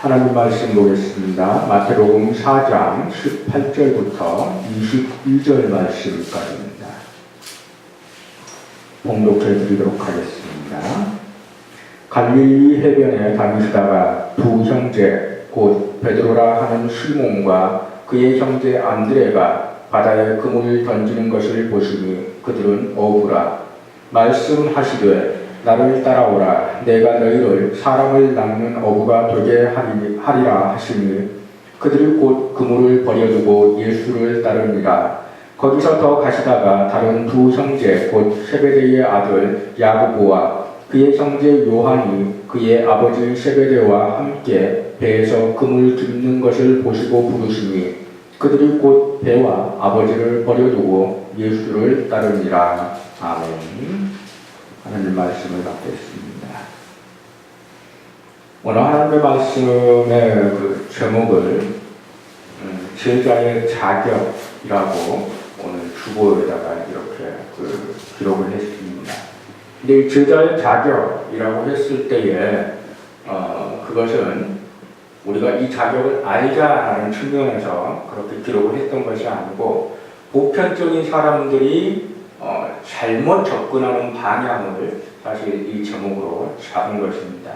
하나님 말씀 보겠습니다. 마태복음 4장 18절부터 22절 말씀까지입니다. 봉독해 드리도록 하겠습니다. 갈릴리 해변에 다니시다가 두 형제 곧 베드로라 하는 시몬과 그의 형제 안드레가 바다에 그물을 던지는 것을 보시니 그들은 어부라 말씀하시되 나를 따라오라. 내가 너희를 사람을 낚는 어부가 되게 하리, 하리라 하시니 그들이 곧 그물을 버려두고 예수를 따르니라. 거기서 더 가시다가 다른 두 형제 곧 세베데의 아들 야고보와 그의 형제 요한이 그의 아버지 세베데와 함께 배에서 그물 깁는 것을 보시고 부르시니 그들이 곧 배와 아버지를 버려두고 예수를 따르니라. 아멘. 하나님 말씀을 받겠습니다. 오늘 하나님의 말씀의 그 제목을 음, 제자의 자격이라고 오늘 주보에다가 이렇게 그 기록을 했습니다. 근데 이 제자의 자격이라고 했을 때에 어, 그것은 우리가 이 자격을 알자라는 측면에서 그렇게 기록을 했던 것이 아니고 보편적인 사람들이 어, 잘못 접근하는 방향을 사실 이 제목으로 잡은 것입니다.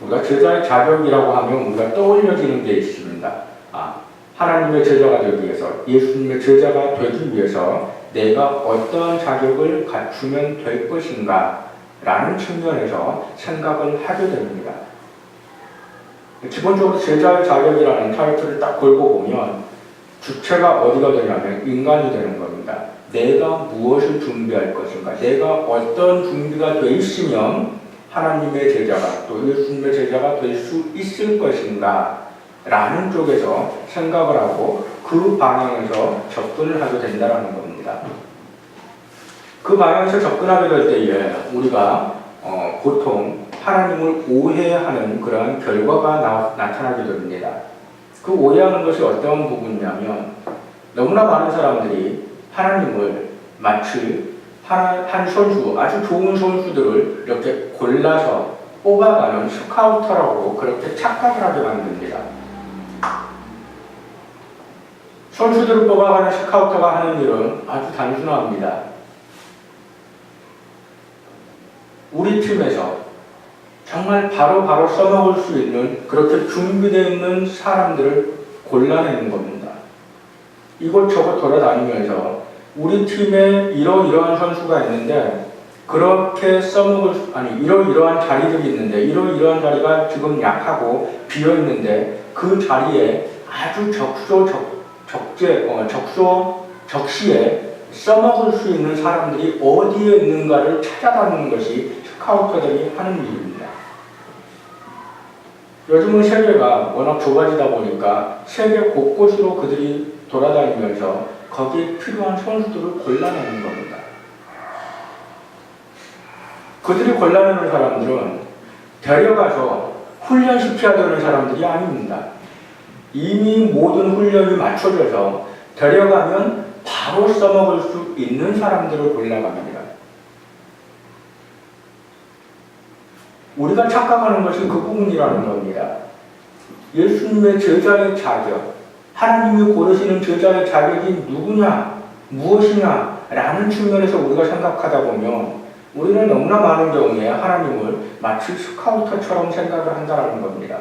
우리가 제자의 자격이라고 하면 우리가 떠올려지는 게 있습니다. 아, 하나님의 제자가 되기 위해서, 예수님의 제자가 되기 위해서 내가 어떠한 자격을 갖추면 될 것인가 라는 측면에서 생각을 하게 됩니다. 기본적으로 제자의 자격이라는 타이틀을 딱 걸고 보면 주체가 어디가 되냐면 인간이 되는 겁니다. 내가 무엇을 준비할 것인가, 내가 어떤 준비가 돼 있으면 하나님의 제자가 또 예수님의 제자가 될 수 있을 것인가 라는 쪽에서 생각을 하고 그 방향에서 접근을 하게 된다는 겁니다. 그 방향에서 접근하게 될 때에 우리가 어, 보통 하나님을 오해하는 그러한 결과가 나, 나타나게 됩니다. 그 오해하는 것이 어떤 부분이냐면 너무나 많은 사람들이 하나님을 마치 한, 한 선수, 아주 좋은 선수들을 이렇게 골라서 뽑아가는 스카우터라고 그렇게 착각을 하게 만듭니다. 선수들을 뽑아가는 스카우터가 하는 일은 아주 단순합니다. 우리 팀에서 정말 바로바로 바로 써먹을 수 있는 그렇게 준비되어 있는 사람들을 골라내는 겁니다. 이곳저곳 돌아다니면서 우리 팀에 이러이러한 선수가 있는데 그렇게 써먹을 수, 아니 이러이러한 자리들이 있는데 이러이러한 자리가 지금 약하고 비어 있는데 그 자리에 아주 적소 적, 적재 어, 적소 적시에 써먹을 수 있는 사람들이 어디에 있는가를 찾아다니는 것이 스카우터들이 하는 일입니다. 요즘은 세계가 워낙 좁아지다 보니까 세계 곳곳으로 그들이 돌아다니면서 거기에 필요한 선수들을 골라내는 겁니다. 그들이 골라내는 사람들은 데려가서 훈련시켜야 되는 사람들이 아닙니다. 이미 모든 훈련이 맞춰져서 데려가면 바로 써먹을 수 있는 사람들을 골라갑니다. 우리가 착각하는 것은 그 부분이라는 겁니다. 예수님의 제자의 자격, 하나님이 고르시는 제자의 자격이 누구냐, 무엇이냐, 라는 측면에서 우리가 생각하다 보면 우리는 너무나 많은 경우에 하나님을 마치 스카우터처럼 생각을 한다는 겁니다.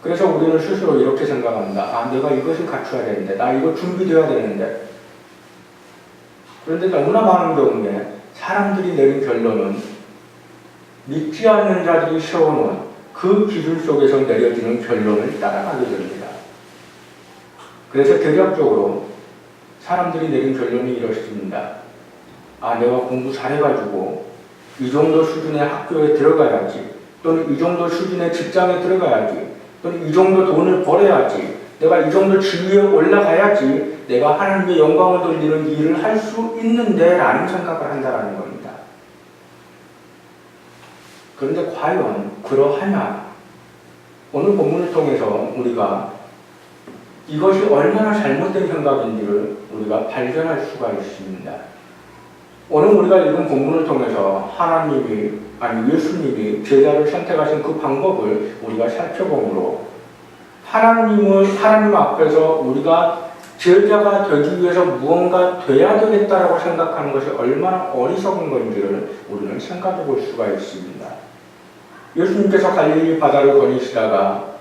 그래서 우리는 스스로 이렇게 생각합니다. 아, 내가 이것을 갖춰야 되는데, 나 이거 준비되어야 되는데. 그런데 너무나 많은 경우에 사람들이 내린 결론은 믿지 않는 자들이 세워놓은 그 기준 속에서 내려지는 결론을 따라가게 됩니다. 그래서 대략적으로 사람들이 내린 결론이 이렇습니다. 아, 내가 공부 잘해가지고 이 정도 수준의 학교에 들어가야지, 또는 이 정도 수준의 직장에 들어가야지, 또는 이 정도 돈을 벌어야지, 내가 이 정도 지위에 올라가야지, 내가 하나님의 영광을 돌리는 일을 할 수 있는데 라는 생각을 한다는 겁니다. 그런데 과연 그러하냐? 오늘 본문을 통해서 우리가 이것이 얼마나 잘못된 생각인지를 우리가 발견할 수가 있습니다. 오늘 우리가 읽은 본문을 통해서 하나님이 아니 예수님이 제자를 선택하신 그 방법을 우리가 살펴보므로 하나님을 하나님 앞에서 우리가 제자가 되기 위해서 무언가 돼야 되겠다라고 생각하는 것이 얼마나 어리석은 건지를 우리는 생각해 볼 수가 있습니다. 예수님께서 갈릴리 바다를 거니시다가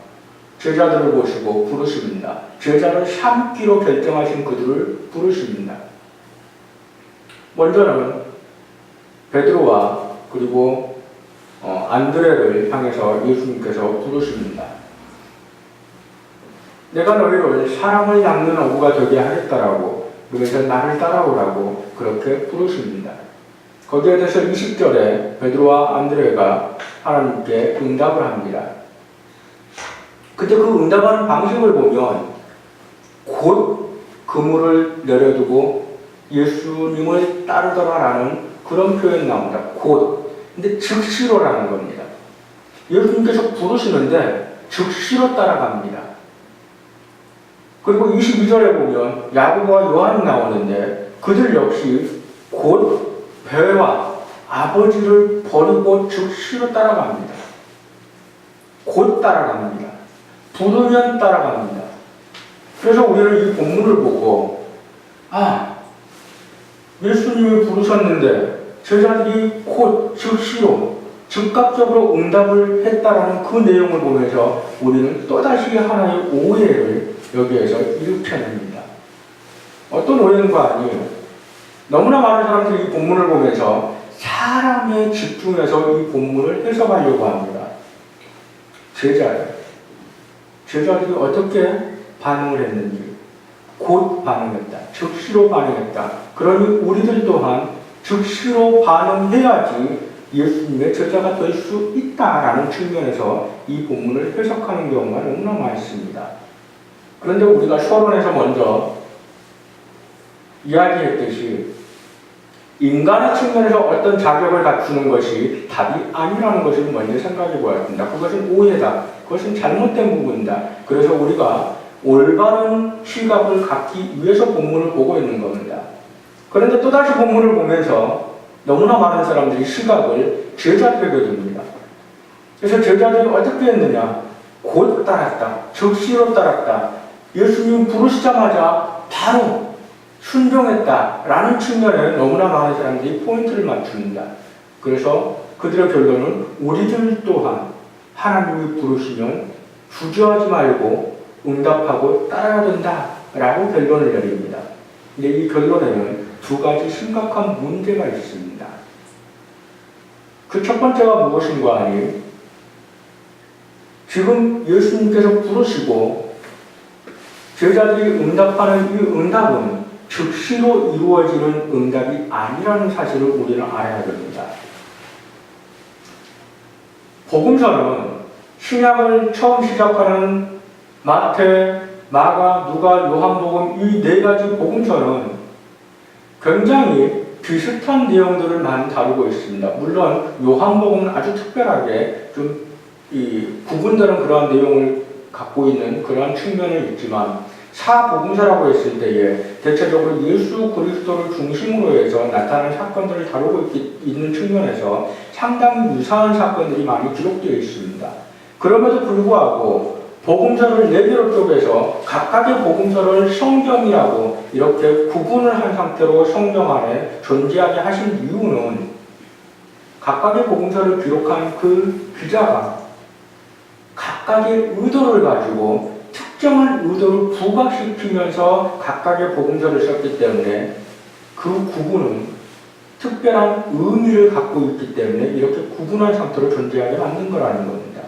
제자들을 보시고 부르십니다. 제자를 삼기로 결정하신 그들을 부르십니다. 먼저는 베드로와 그리고 어, 안드레를 향해서 예수님께서 부르십니다. 내가 너희를 사람을 낚는 어부가 되게 하겠다라고 그래서 나를 따라오라고 그렇게 부르십니다. 거기에 대해서 20절에 베드로와 안드레가 하나님께 응답을 합니다. 근데 그 응답하는 방식을 보면 곧 그물을 내려두고 예수님을 따르더라라는 그런 표현이 나옵니다. 곧. 근데 즉시로라는 겁니다. 예수님께서 부르시는데 즉시로 따라갑니다. 그리고 22절에 보면 야고보와 요한이 나오는데 그들 역시 곧 배와 아버지를 버리고 즉시로 따라갑니다. 곧 따라갑니다. 부르면 따라갑니다. 그래서 우리는 이 본문을 보고 아 예수님이 부르셨는데 제자들이 곧 즉시로 즉각적으로 응답을 했다라는 그 내용을 보면서 우리는 또다시 하나의 오해를 여기에서 일으켜냅니다. 어떤 오해인가 아니에요. 너무나 많은 사람들이 이 본문을 보면서 사람에 집중해서 이 본문을 해석하려고 합니다. 제자들. 제자들이 어떻게 반응을 했는지 곧 반응했다. 즉시로 반응했다. 그러니 우리들 또한 즉시로 반응해야지 예수님의 제자가 될 수 있다라는 측면에서 이 본문을 해석하는 경우가 너무나 많습니다. 그런데 우리가 서론에서 먼저 이야기했듯이 인간의 측면에서 어떤 자격을 갖추는 것이 답이 아니라는 것을 먼저 생각해 보아야 된다. 그것은 오해다. 그것은 잘못된 부분이다. 그래서 우리가 올바른 시각을 갖기 위해서 본문을 보고 있는 겁니다. 그런데 또다시 본문을 보면서 너무나 많은 사람들이 시각을 제자되게 됩니다. 그래서 제자들이 어떻게 했느냐? 곧 따랐다. 즉시로 따랐다. 예수님 부르시자마자 바로 순종했다라는 측면에 너무나 많은 사람들이 포인트를 맞춥니다. 그래서 그들의 결론은 우리들 또한 하나님이 부르시면 주저하지 말고 응답하고 따라야 된다라고 결론을 내립니다. 근데 이 결론에는 두 가지 심각한 문제가 있습니다. 그 첫 번째가 무엇인가 하니 지금 예수님께서 부르시고 제자들이 응답하는 이 응답은 즉시로 이루어지는 응답이 아니라는 사실을 우리는 알아야 됩니다. 복음서는 신약을 처음 시작하는 마태, 마가, 누가, 요한복음 이 네 가지 복음서는 굉장히 비슷한 내용들을 많이 다루고 있습니다. 물론 요한복음은 아주 특별하게 좀이 구분되는 그러한 내용을 갖고 있는 그러한 측면이 있지만 사복음서라고 했을 때에 대체적으로 예수 그리스도를 중심으로 해서 나타나는 사건들을 다루고 있, 있는 측면에서 상당히 유사한 사건들이 많이 기록되어 있습니다. 그럼에도 불구하고 복음서를 네 개로 쪼개서 각각의 복음서를 성경이라고 이렇게 구분을 한 상태로 성경 안에 존재하게 하신 이유는 각각의 복음서를 기록한 그 기자가 각각의 의도를 가지고 특정한 의도를 부각시키면서 각각의 복음서를 썼기 때문에 그 구분은 특별한 의미를 갖고 있기 때문에 이렇게 구분한 상태로 존재하게 만든 거라는 겁니다.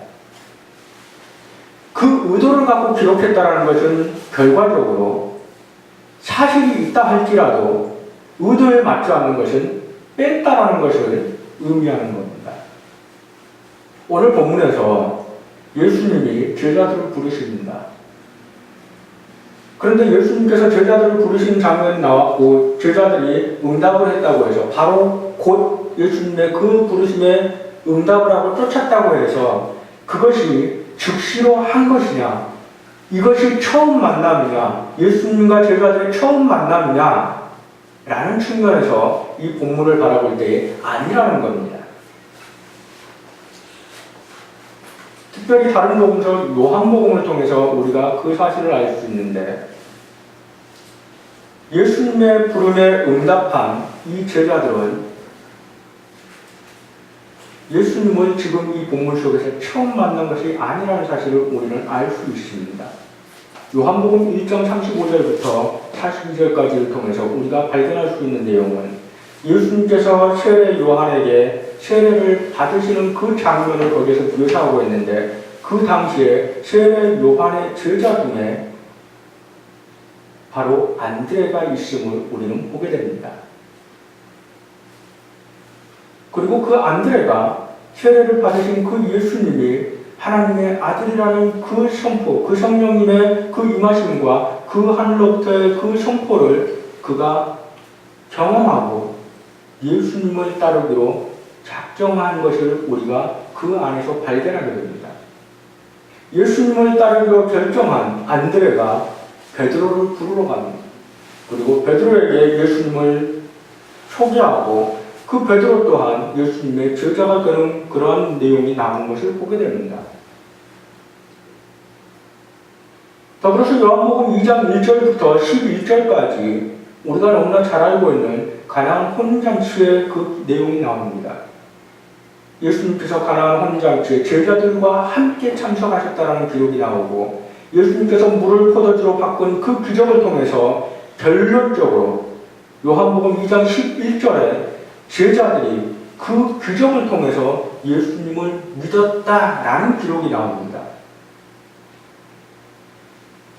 그 의도를 갖고 기록했다는 것은 결과적으로 사실이 있다 할지라도 의도에 맞지 않는 것은 뺐다라는 것을 의미하는 겁니다. 오늘 본문에서 예수님이 제자들을 부르십니다. 그런데 예수님께서 제자들을 부르신 장면이 나왔고 제자들이 응답을 했다고 해서 바로 곧 예수님의 그 부르심에 응답을 하고 쫓았다고 해서 그것이 즉시로 한 것이냐 이것이 처음 만남이냐 예수님과 제자들의 처음 만남이냐 라는 측면에서 이 본문을 바라볼 때 아니라는 겁니다. 특별히 다른 복음서 요한복음을 통해서 우리가 그 사실을 알 수 있는데 예수님의 부름에 응답한 이 제자들은 예수님을 지금 이 본문 속에서 처음 만난 것이 아니라는 사실을 우리는 알 수 있습니다. 요한복음 1장 35절부터 42절까지를 통해서 우리가 발견할 수 있는 내용은 예수님께서 세례 요한에게 세례를 받으시는 그 장면을 거기에서 묘사하고 있는데 그 당시에 세례 요한의 제자 중에 바로 안드레가 있음을 우리는 보게 됩니다. 그리고 그 안드레가 세례를 받으신 그 예수님이 하나님의 아들이라는 그 선포, 그 성령님의 그 임하심과 그 하늘로부터의 그 선포를 그가 경험하고 예수님을 따르기로 작정한 것을 우리가 그 안에서 발견하게 됩니다. 예수님을 따르기로 결정한 안드레가 베드로를 부르러 갑니다. 그리고 베드로에게 예수님을 소개하고 그 베드로 또한 예수님의 제자가 되는 그러한 내용이 나온 것을 보게 됩니다. 더불어서 요한복음 2장 1절부터 11절까지 우리가 너무나 잘 알고 있는 가나안 혼잔치의 그 내용이 나옵니다. 예수님께서 가나안 혼잔치에 제자들과 함께 참석하셨다는 기록이 나오고 예수님께서 물을 포도주로 바꾼 그 기적을 통해서 결론적으로 요한복음 2장 11절에 제자들이 그 기적을 통해서 예수님을 믿었다라는 기록이 나옵니다.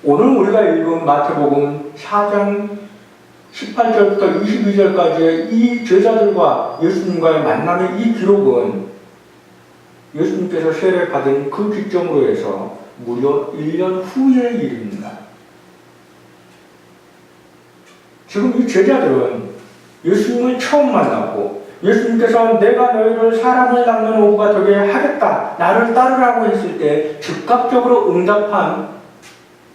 오늘 우리가 읽은 마태복음 4장 18절부터 22절까지의 이 제자들과 예수님과의 만남의 이 기록은 예수님께서 세례 받은 그 기점으로 해서 무려 1년 후의 일입니다. 지금 이 제자들은 예수님을 처음 만났고 예수님께서 내가 너희를 사람을 낚는 오후가 되게 하겠다. 나를 따르라고 했을 때 즉각적으로 응답한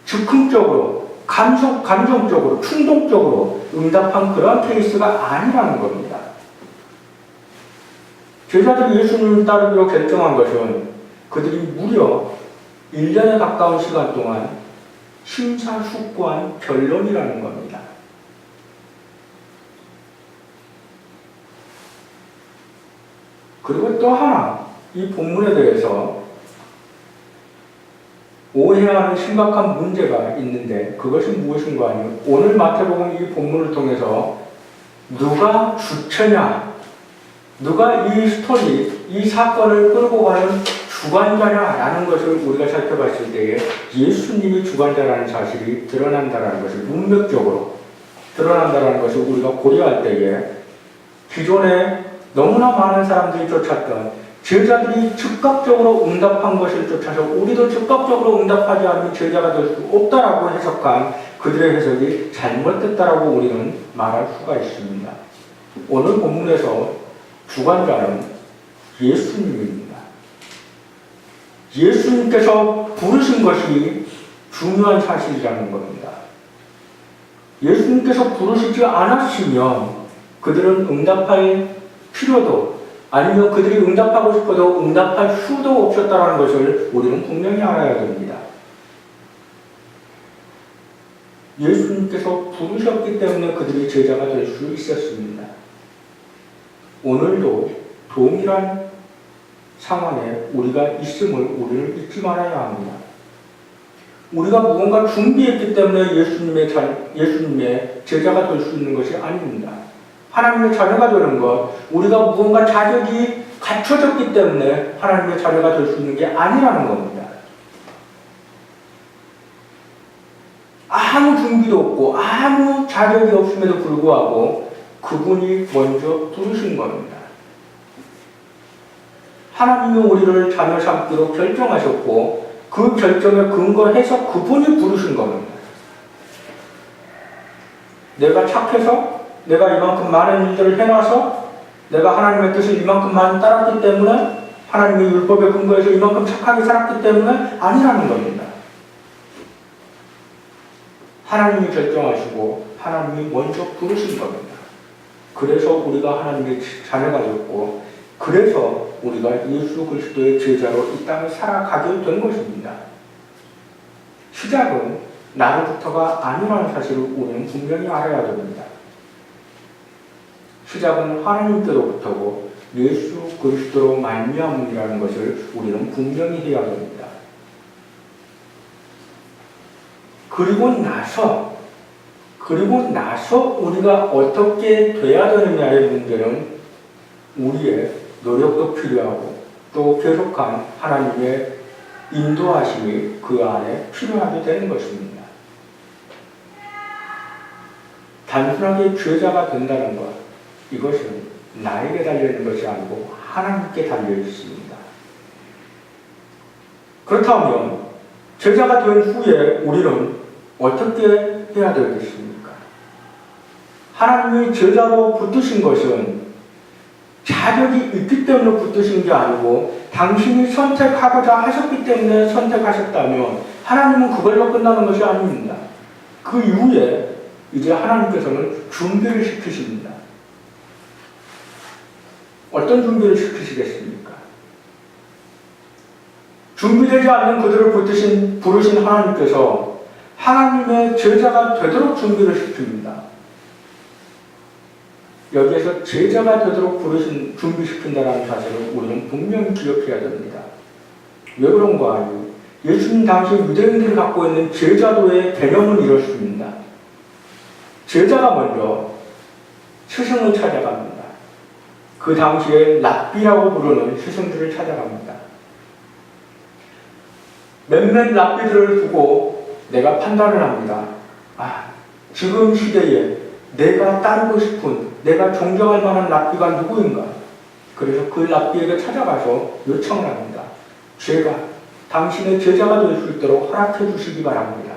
즉흥적으로 감성, 감정적으로 충동적으로 응답한 그런 케이스가 아니라는 겁니다. 제자들이 예수님을 따르기로 결정한 것은 그들이 무려 1년에 가까운 시간 동안 심사숙고한 결론이라는 겁니다. 그리고 또 하나, 이 본문에 대해서 오해하는 심각한 문제가 있는데 그것은 무엇인가 하면 오늘 마태복음 이 본문을 통해서 누가 주체냐, 누가 이 스토리, 이 사건을 끌고 가는 주관자냐라는 것을 우리가 살펴봤을 때에 예수님이 주관자라는 사실이 드러난다라는 것을 문맥적으로 드러난다라는 것을 우리가 고려할 때에 기존에 너무나 많은 사람들이 쫓았던 제자들이 즉각적으로 응답한 것을 쫓아서 우리도 즉각적으로 응답하지 않으면 제자가 될 수 없다라고 해석한 그들의 해석이 잘못됐다라고 우리는 말할 수가 있습니다. 오늘 본문에서 주관자는 예수님입니다. 예수님께서 부르신 것이 중요한 사실이라는 겁니다. 예수님께서 부르시지 않았으면 그들은 응답할 필요도 아니면 그들이 응답하고 싶어도 응답할 수도 없었다는 것을 우리는 분명히 알아야 됩니다. 예수님께서 부르셨기 때문에 그들이 제자가 될 수 있었습니다. 오늘도 동일한 상황에 우리가 있음을 우리는 잊지 말아야 합니다. 우리가 무언가 준비했기 때문에 예수님의, 자, 예수님의 제자가 될 수 있는 것이 아닙니다. 하나님의 자녀가 되는 것, 우리가 무언가 자격이 갖춰졌기 때문에 하나님의 자녀가 될 수 있는 게 아니라는 겁니다. 아무 준비도 없고 아무 자격이 없음에도 불구하고 그분이 먼저 부르신 겁니다. 하나님이 우리를 자녀 삼기로 결정하셨고 그 결정에 근거해서 그분이 부르신 겁니다. 내가 착해서 내가 이만큼 많은 일들을 해놔서 내가 하나님의 뜻을 이만큼 많이 따랐기 때문에 하나님의 율법에 근거해서 이만큼 착하게 살았기 때문에 아니라는 겁니다. 하나님이 결정하시고 하나님이 먼저 부르신 겁니다. 그래서 우리가 하나님의 자녀가 됐고 그래서 우리가 예수 그리스도의 제자로 이 땅을 살아가게 된 것입니다. 시작은 나로부터가 아니라는 사실을 우리는 분명히 알아야 됩니다. 시작은 하나님께로부터고 예수 그리스도로 말미암음이라는 것을 우리는 분명히 해야 됩니다. 그리고 나서 그리고 나서 우리가 어떻게 돼야 되느냐의 문제는 우리의 노력도 필요하고 또 계속한 하나님의 인도하심이 그 안에 필요하게 되는 것입니다. 단순하게 죄자가 된다는 것, 이것은 나에게 달려있는 것이 아니고 하나님께 달려 있습니다. 그렇다면 제자가 된 후에 우리는 어떻게 해야 되겠습니까? 하나님이 제자로 붙드신 것은 자격이 있기 때문에 붙드신 게 아니고 당신이 선택하고자 하셨기 때문에 선택하셨다면 하나님은 그걸로 끝나는 것이 아닙니다. 그 이후에 이제 하나님께서는 준비를 시키십니다. 어떤 준비를 시키시겠습니까? 준비되지 않는 그들을 붙드신, 부르신 하나님께서 하나님의 제자가 되도록 준비를 시킵니다. 여기에서 제자가 되도록 부르신, 준비시킨다는 사실을 우리는 분명히 기억해야 됩니다. 왜 그런가 하니 예수님 당시 유대인들이 갖고 있는 제자도의 개념은 이렇습니다. 제자가 먼저 스승을 찾아갑니다. 그 당시에 랍비라고 부르는 스승들을 찾아갑니다. 몇몇 랍비들을 두고 내가 판단을 합니다. 아, 지금 시대에 내가 따르고 싶은, 내가 존경할 만한 랍비가 누구인가? 그래서 그 랍비에게 찾아가서 요청을 합니다. 제가 당신의 제자가 될 수 있도록 허락해 주시기 바랍니다.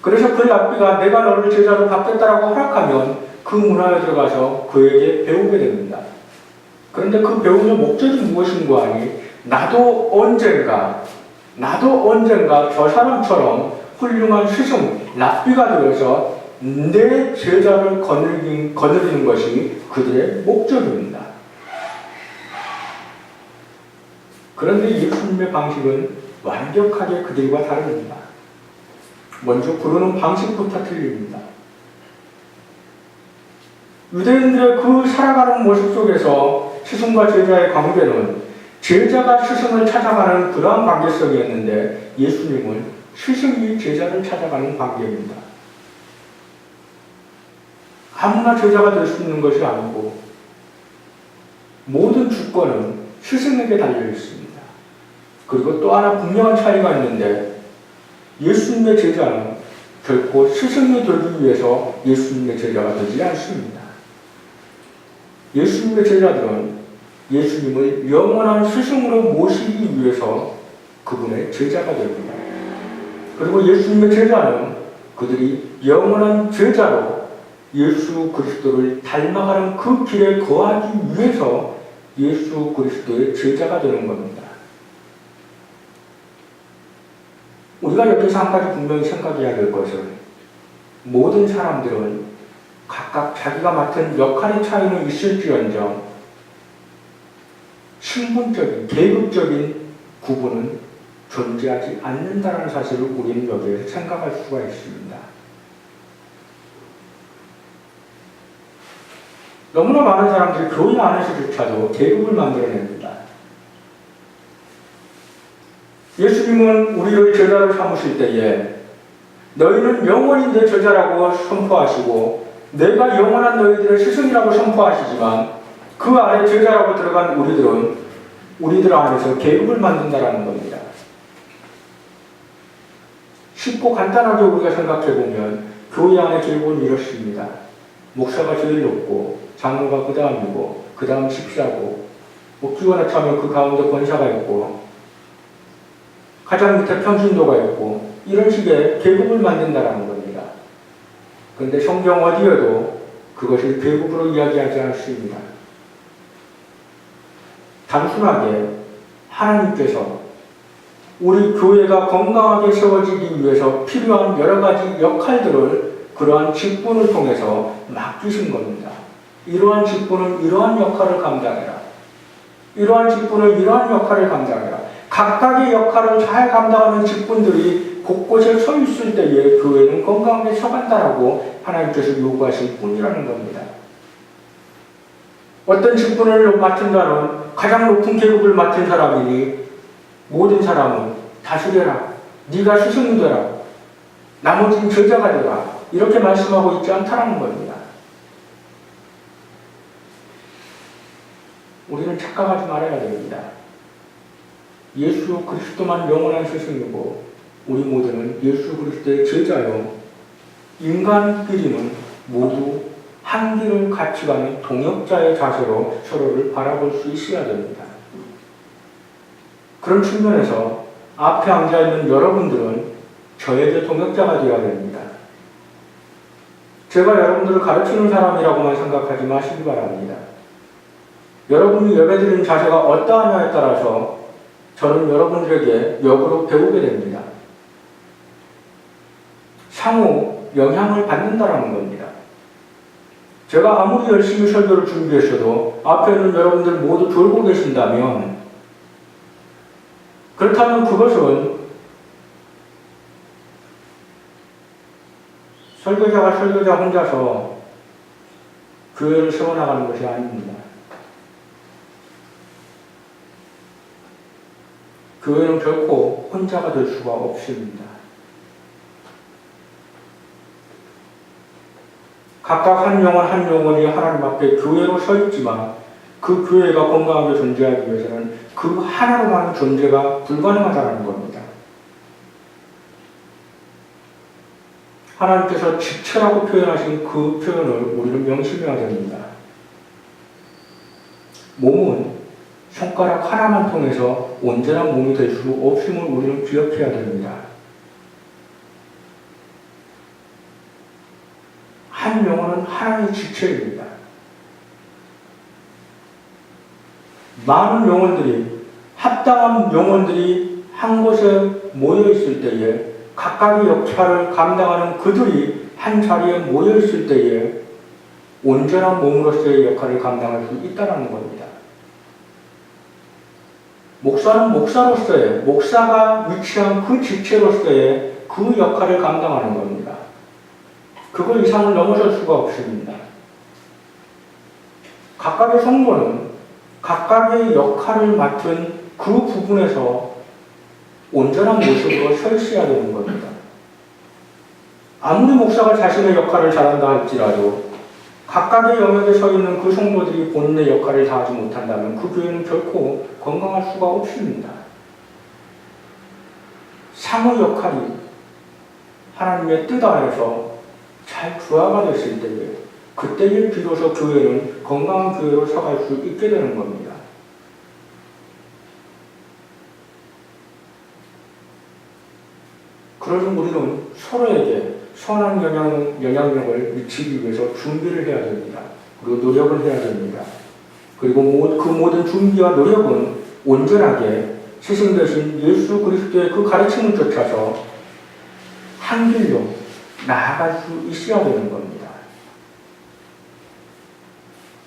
그래서 그 랍비가 내가 너를 제자로 받겠다라고 허락하면 그 문화에 들어가서 그에게 배우게 됩니다. 그런데 그 배우는 목적이 무엇인가 하니 나도 언젠가 나도 언젠가 저 사람처럼 훌륭한 스승 랍비가 되어서 내 제자를 거느리는, 거느리는 것이 그들의 목적입니다. 그런데 예수님의 방식은 완벽하게 그들과 다릅니다. 먼저 부르는 방식부터 틀립니다. 유대인들의 그 살아가는 모습 속에서 스승과 제자의 관계는 제자가 스승을 찾아가는 그러한 관계성이었는데 예수님은 스승이 제자를 찾아가는 관계입니다. 아무나 제자가 될 수 있는 것이 아니고 모든 주권은 스승에게 달려 있습니다. 그리고 또 하나 분명한 차이가 있는데 예수님의 제자는 결코 스승이 되기 위해서 예수님의 제자가 되지 않습니다. 예수님의 제자들은 예수님을 영원한 스승으로 모시기 위해서 그분의 제자가 됩니다. 그리고 예수님의 제자는 그들이 영원한 제자로 예수 그리스도를 닮아가는 그 길에 거하기 위해서 예수 그리스도의 제자가 되는 겁니다. 우리가 여기서 한 가지 분명히 생각해야 될 것은 모든 사람들은 각각 자기가 맡은 역할의 차이는 있을지언정 신분적인, 계급적인 구분은 존재하지 않는다는 사실을 우리는 여기에서 생각할 수가 있습니다. 너무나 많은 사람들이 교회 안에서조차도 계급을 만들어냅니다. 예수님은 우리를 제자로 삼으실 때에 너희는 영원히 내 제자라고 선포하시고 내가 영원한 너희들의 스승이라고 선포하시지만 그 안에 제자라고 들어간 우리들은 우리들 안에서 계급을 만든다라는 겁니다. 쉽고 간단하게 우리가 생각해 보면 교회 안의 계급은 이렇습니다. 목사가 제일 높고 장로가 그 다음이고 그 다음 집사고 뭐 기원에 차면 그 가운데 권사가 있고 가장 밑에 평신도가 있고 이런 식의 계급을 만든다라는 겁니다. 그런데 성경 어디에도 그것을 계급으로 이야기하지 않습니다. 단순하게 하나님께서 우리 교회가 건강하게 세워지기 위해서 필요한 여러 가지 역할들을 그러한 직분을 통해서 맡기신 겁니다. 이러한 직분은 이러한 역할을 감당해라. 이러한 직분을 이러한 역할을 감당해라. 각각의 역할을 잘 감당하는 직분들이 곳곳에 서 있을 때에 교회는 건강하게 서간다라고 하나님께서 요구하실 뿐이라는 겁니다. 어떤 직분을 맡은 자는 가장 높은 계급을 맡은 사람이니 모든 사람은 다스려라. 네가 스승이 되라. 나머지는 제자가 되라. 이렇게 말씀하고 있지 않다라는 겁니다. 우리는 착각하지 말아야 됩니다. 예수 그리스도만 영원한 스승이고 우리 모두는 예수 그리스도의 제자요. 인간끼리는 모두 한 길을 같이 가는 동역자의 자세로 서로를 바라볼 수 있어야 됩니다. 그런 측면에서 앞에 앉아 있는 여러분들은 저에게 동역자가 되어야 됩니다. 제가 여러분들을 가르치는 사람이라고만 생각하지 마시기 바랍니다. 여러분이 예배드리는 자세가 어떠하냐에 따라서 저는 여러분들에게 역으로 배우게 됩니다. 상호 영향을 받는다라는 겁니다. 제가 아무리 열심히 설교를 준비했어도 앞에 있는 여러분들 모두 돌고 계신다면 그렇다면 그것은 설교자가 설교자 혼자서 교회를 세워나가는 것이 아닙니다. 교회는 결코 혼자가 될 수가 없습니다. 각각 한 영혼 한 영혼이 하나님 앞에 교회로 서 있지만 그 교회가 건강하게 존재하기 위해서는 그 하나로만 존재가 불가능하다는 겁니다. 하나님께서 지체라고 표현하신 그 표현을 우리는 명심해야 됩니다. 몸은 손가락 하나만 통해서 온전한 몸이 될 수 없음을 우리는 기억해야 됩니다. 한 영혼은 하나의 지체입니다. 많은 영혼들이 합당한 영혼들이 한 곳에 모여 있을 때에 각각의 역할을 감당하는 그들이 한 자리에 모여 있을 때에 온전한 몸으로서의 역할을 감당할 수 있다는 겁니다. 목사는 목사로서의 목사가 위치한 그 지체로서의 그 역할을 감당하는 겁니다. 그거 이상을 넘어설 수가 없습니다. 각각의 성도는 각각의 역할을 맡은 그 부분에서 온전한 모습으로 서 있어야 되는 겁니다. 아무리 목사가 자신의 역할을 잘한다 할지라도 각각의 영역에 서 있는 그 성도들이 본인의 역할을 다하지 못한다면 그 교회는 결코 건강할 수가 없습니다. 상호 역할이 하나님의 뜻 안에서 잘 부하가 됐을 때에 그때에 비로소 교회는 건강한 교회로 서갈 수 있게 되는 겁니다. 그러니 우리는 서로에게 선한 영향, 영향력을 미치기 위해서 준비를 해야 됩니다. 그리고 노력을 해야 됩니다. 그리고 모- 그 모든 준비와 노력은 온전하게 스승 되신 예수 그리스도의 그 가르침을 쫓아서 한 길로 나아갈 수 있어야 되는 겁니다.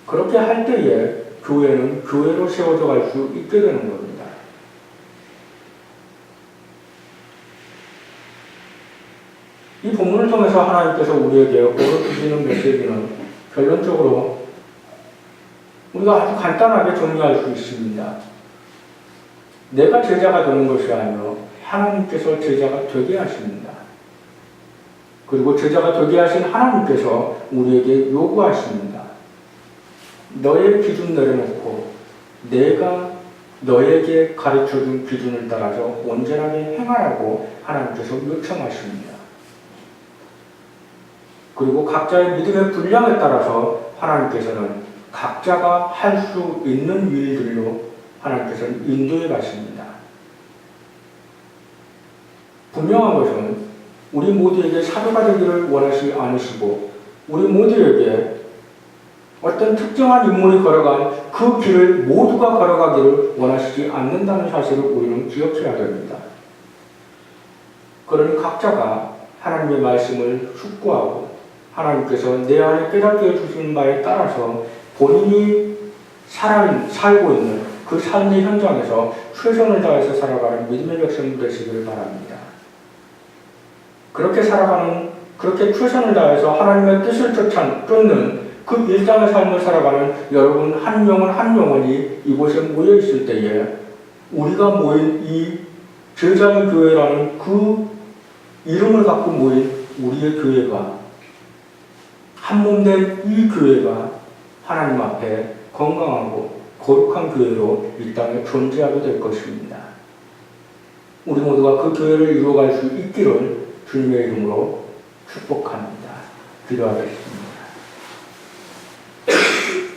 그렇게 할 때에 교회는 교회로 세워져 갈 수 있게 되는 겁니다. 이 본문을 통해서 하나님께서 우리에게 오르주시는 메시지는 결론적으로 우리가 아주 간단하게 정리할 수 있습니다. 내가 제자가 되는 것이 아니라 하나님께서 제자가 되게 하십니다. 그리고 제자가 되게 하신 하나님께서 우리에게 요구하십니다. 너의 기준 내려놓고 내가 너에게 가르쳐준 기준을 따라서 온전하게 행하라고 하나님께서 요청하십니다. 그리고 각자의 믿음의 분량에 따라서 하나님께서는 각자가 할 수 있는 일들로 하나님께서는 인도해 가십니다. 분명한 것은 우리 모두에게 사도가 되기를 원하시 않으시고 우리 모두에게 어떤 특정한 인물이 걸어간 그 길을 모두가 걸어가기를 원하시지 않는다는 사실을 우리는 기억해야 됩니다. 그러니 각자가 하나님의 말씀을 숙고하고 하나님께서 내 안에 깨닫게 해주신 바에 따라서 본인이 살아, 살고 있는 그 삶의 현장에서 최선을 다해서 살아가는 믿음의 백성 되시기를 바랍니다. 그렇게 살아가는, 그렇게 최선을 다해서 하나님의 뜻을 쫓아, 쫓는 그 일상의 삶을 살아가는 여러분 한 영혼 한 영혼이 이곳에 모여 있을 때에 우리가 모인 이 제자의 교회라는 그 이름을 갖고 모인 우리의 교회가 한 몸 된 이 교회가 하나님 앞에 건강하고 거룩한 교회로 이 땅에 존재하게 될 것입니다. 우리 모두가 그 교회를 이루어갈 수 있기를 주님의 이름으로 축복합니다. 기도하겠습니다.